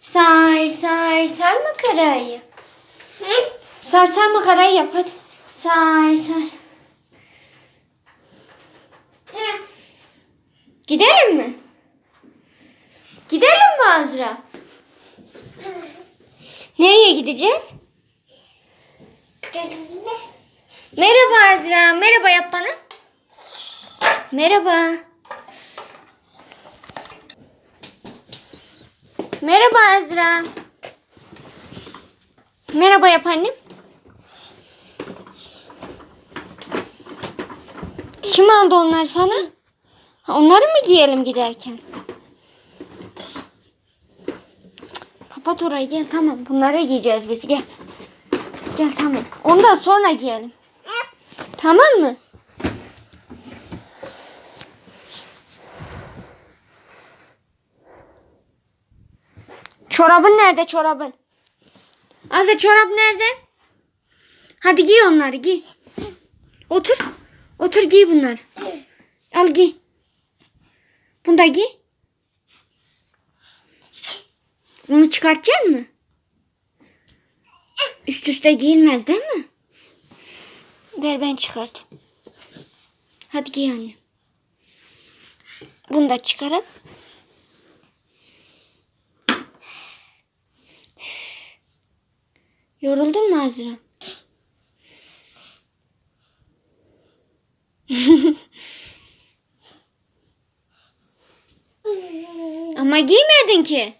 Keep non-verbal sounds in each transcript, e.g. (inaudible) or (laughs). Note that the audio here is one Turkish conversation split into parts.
Sar sar sar makarayı. Sar sar makarayı yap hadi. Sar sar. Gidelim mi? Gidelim mi Azra? Nereye gideceğiz? Merhaba Azra. Merhaba yap bana. Merhaba. Merhaba Azra. Merhaba yap annem. Kim aldı onları sana? Ha, onları mı giyelim giderken? Kapat orayı gel tamam. Bunları giyeceğiz biz gel. Gel tamam. Ondan sonra giyelim. Tamam mı? Çorabın nerede çorabın? Azra çorap nerede? Hadi giy onları giy. Otur. Otur giy bunları. Al giy. Bunu da giy. Bunu çıkartacak mı? Üst üste giyilmez değil mi? Ver ben çıkart. Hadi giy anne. Bunu da çıkarıp. Yoruldun mu Azra? (laughs) Ama giymedin ki.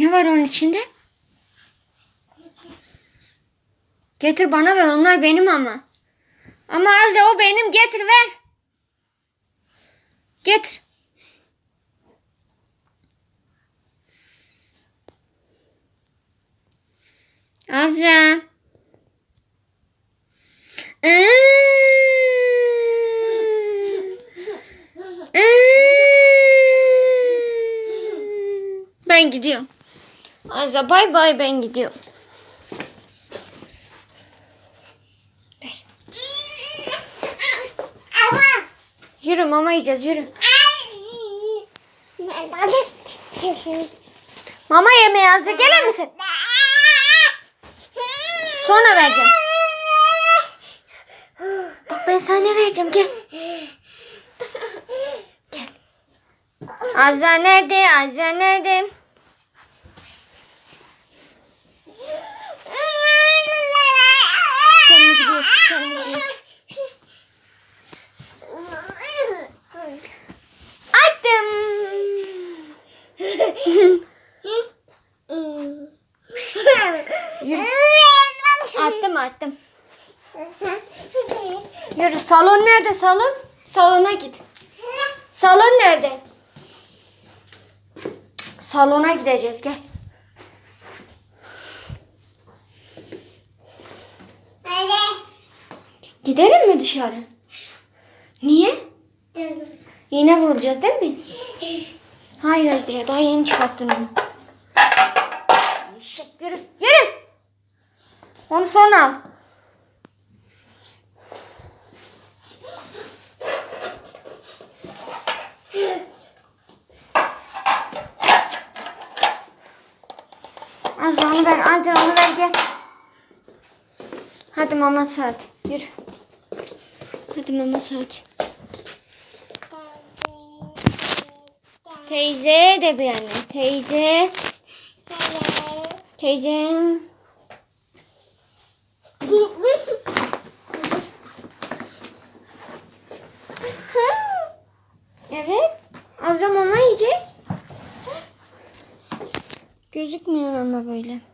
Ne var onun içinde? Getir bana ver onlar benim ama. Ama Azra o benim getir ver. Getir. Azra. Ee, ee. Ben gidiyorum. Azra bay bay ben gidiyorum. Ver. Yürü mama yiyeceğiz yürü. Mama yemeği Azra gelir misin? Sonra vereceğim. Bak ben sana ne vereceğim gel. Gel. Azra nerede? Azra nerede? Attım. Yürü. Attım attım. Yürü salon nerede salon? Salona git. Salon nerede? Salona gideceğiz gel. Gidelim mi dışarı? Niye? Yine vurulacağız değil mi biz? Hayır Azra daha yeni çıkarttın onu. Eşek yürü yürü. Onu sonra al. Azra onu ver Azra onu ver gel. Hadi mama saat yürü. Hadi mama saat. Teyze de bir anne. Teyze. Teyzem. Evet. Azra mama yiyecek. Gözükmüyor ama böyle.